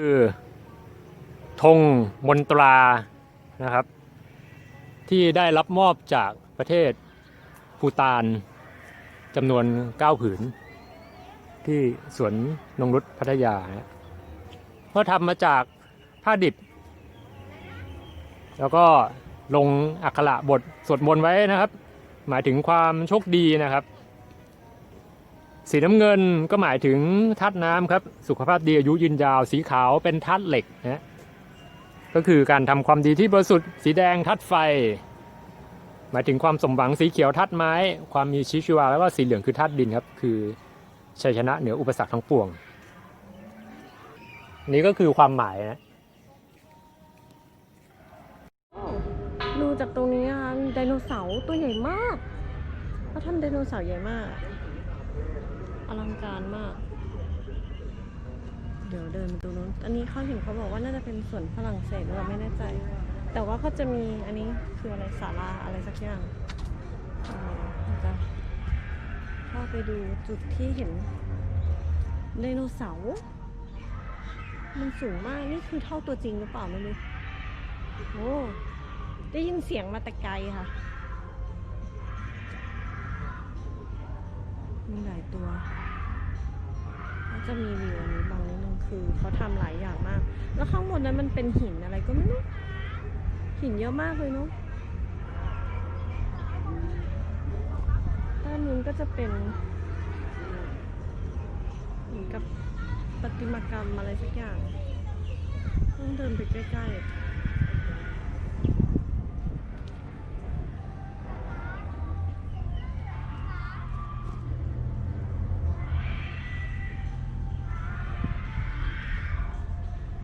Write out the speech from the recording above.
คือธงมนตรานะครับ ที่ได้รับมอบจากประเทศภูตานจำนวน 9 ผืน ที่สวนนงนุษพัทยาเพราะทำมาจากผ้าดิบ แล้วก็ลงอักขระบทสวดมนต์ไว้นะครับ หมายถึงความโชคดีนะครับ สีน้ำเงินก็หมายถึงธาตุน้ำครับ สุขภาพดีอายุยืนยาว สีขาวเป็นธาตุเหล็กนะก็คือการทำความดีที่บริสุทธิ์สีแดงธาตุไฟ หมายถึงความสมหวังสีเขียวธาตุไม้ ความมีชีวิตชีวาแล้วก็สีเหลืองคือธาตุดินครับ คือชัยชนะเหนืออุปสรรคทั้งปวง นี่ก็คือความหมายนะดูจากตรงนี้นะคะไดโนเสาร์ตัวใหญ่มากเขาทำไดโนเสาร์ใหญ่มาก ลังการมาก เดี๋ยวเดินไปตรงนู้น อันนี้เขาเห็นเขาบอกว่าน่าจะเป็นส่วนฝรั่งเศสเราไม่แน่ใจ แต่ว่าเขาจะมีอันนี้คืออะไรศาลาอะไรสักอย่างเอ่อเราจะเข้าไปดูจุดที่เห็นไดโนเสาร์มันสูงมาก นี่คือเท่าตัวจริงหรือเปล่าไม่รู้โอ้ได้ยินเสียงมาแต่ไกลค่ะ มีหลายตัวแล้วจะมีวิวอันนี้บางนิดนึงคือเขาทำหลายอย่างมาก แล้วข้างบนนั้นมันเป็นหินอะไรก็ไม่รู้ หินเยอะมากเลยเนาะด้านนู้นก็จะเป็นเหมือนกับประติมากรรมอะไรสักอย่าง ต้องเดินไปใกล้ๆ